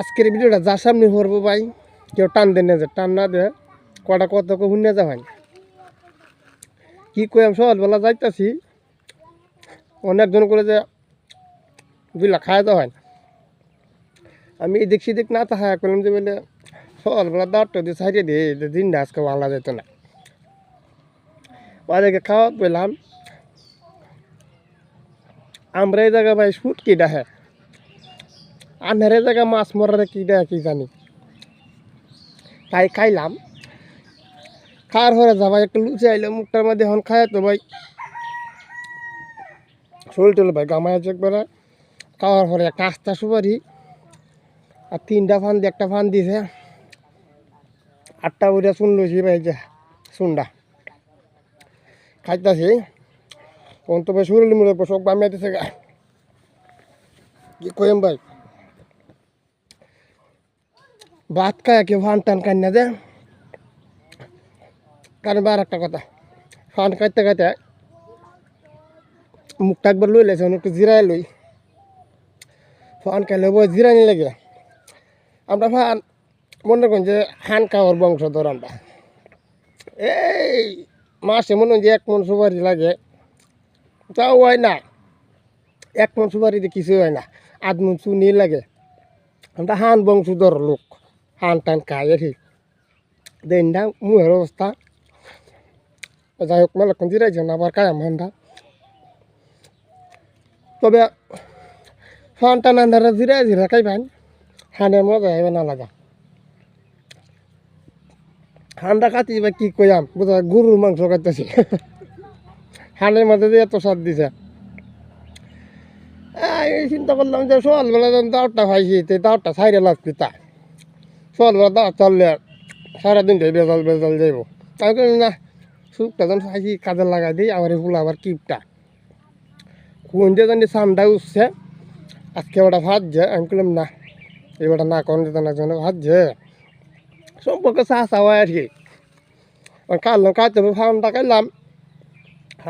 আজকের ভিডিওটা যার সামনে করব ভাই, কেউ টান দেন না যে, টান না দে, কটা কত শুনে যা হয় কি কই আমি সকালবেলা যাইতাছি অনেকজন করে যে বুঝলা খায় তো হয় আমি এদিক সেদিক না তাহা করলাম যে বলে সকালবেলা দাঁড়টা দিয়ে সাইডে দিয়ে যে দিনটা আজকে ভালো যেত না। ওদেরকে খাওয়া পেলাম আমরা এই জায়গা ভাই শুট কি ডাহে আন্ধারে জায়গা মাছ মরারে কি দেয় কি জানি। তাই খাইলাম। খাওয়ার হরে যাবা একটু লুচি আইলে, মুখটার মধ্যে এখন খায় তো ভাই। শরীর টল ভাই গামায় আছে একবারে। খাওয়ার পরে একটা আস্তা সুপারি, আর তিনটা ফান দিয়ে একটা ফান দিছে। আটটা উঠে শুন লইছি ভাই যে শুনডা খাইতাছি। কোন তো ভাই শরীর মুড়ে সব বামিয়ে দিছে গা। কি কইম ভাই? ভাত খায় কেউ ফান টান খাই না দে কারণ বার একটা কথা, ফান খাইতে খাইতে মুখটা একবার লই লেছে একটু জিরাই লই। ফান খাইলে বই জিরানি লাগে আমরা ফান, মনে করেন যে হান খাওয়ার বংশধর আমরা। এই মাসে মনে হয় যে এক মন সুপারি লাগে, তাও হয় না। এক মন সুপারিতে কিছু হয় না। আধ মন চুনি লাগে। আমরা হান বংশধর লোক। হান টান খাই আর কি দেন না মুহের অবস্থা যাই হোক মেলাক্ষণ জিরাইছেন আবার কায়াম হান্ডা তবে ফান টান আন্ধারা জিরাই জিরা খাইবেন হানের মজা হবে না লাগা হান্ডা কাটি বা কি কইয়াম বোঝা গরুর মাংস খাইতেছি হানের মধ্যে দিয়ে এত স্বাদ দিছে চিন্তা করলাম যে সকালবেলা যখন দাওয়াতটা খাইছি তো দাওয়াতটা সাইডে লাগছি তা সকালবেলা দাওয়াত চললে সারাদিনটাই বেজাল বেজাল যাইব। তাই না সুপটা যখন খাইছি কাজে লাগাই দিই, আবার এগুলো আবার কিপটা। কোন যে জানি সামটা উঠছে, আজকে ওটা ভাজছে, আমি বললাম না এবারটা না কোন যেত না যেন ভাজছে। সম্পর্কে চা চাওয়া আর কি। কাটলাম কাটতে ফার্মটা কাটলাম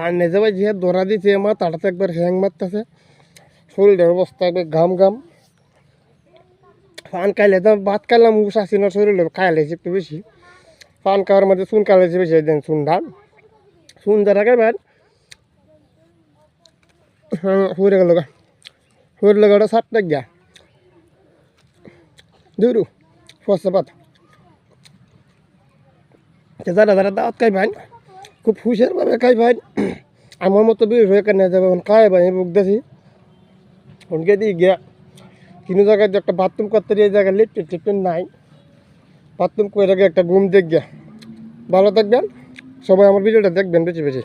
আর নিজে ভাই যে দৌড়া দিচ্ছে তাড়াতে একবার হ্যাং মারতেছে। শরীরের অবস্থা একবার ঘাম ঘাম। ফান খাইলে তো ভাত খাইলাম না শরীরে খাইলেছি একটু বেশি। ফান খাওয়ার মধ্যে চুন খাইলেছি বেশি দেন চুন ধান চুন যা রাখে ভাই হয়ে গেল গা। হয়ে গেল ওটা সাতটা গিয়া। দুরু ফসা পাতা। যারা যারা দাওয়াত খাই ভাই খুব খুশির ভাবে খাই ভাই আমার মতো বের হয়ে কেন যাবে? খাই ভাই বুক দেখি ওনকে দিয়ে গিয়া কিনো জায়গায় যে একটা বাথরুম করতে এই জায়গায় লিফ্ট টিফট নাই। বাথরুম করে একটা ঘুম দেখবে ভালো থাকবেন। সবাই আমার ভিডিওটা দেখবেন বেশি বেশি।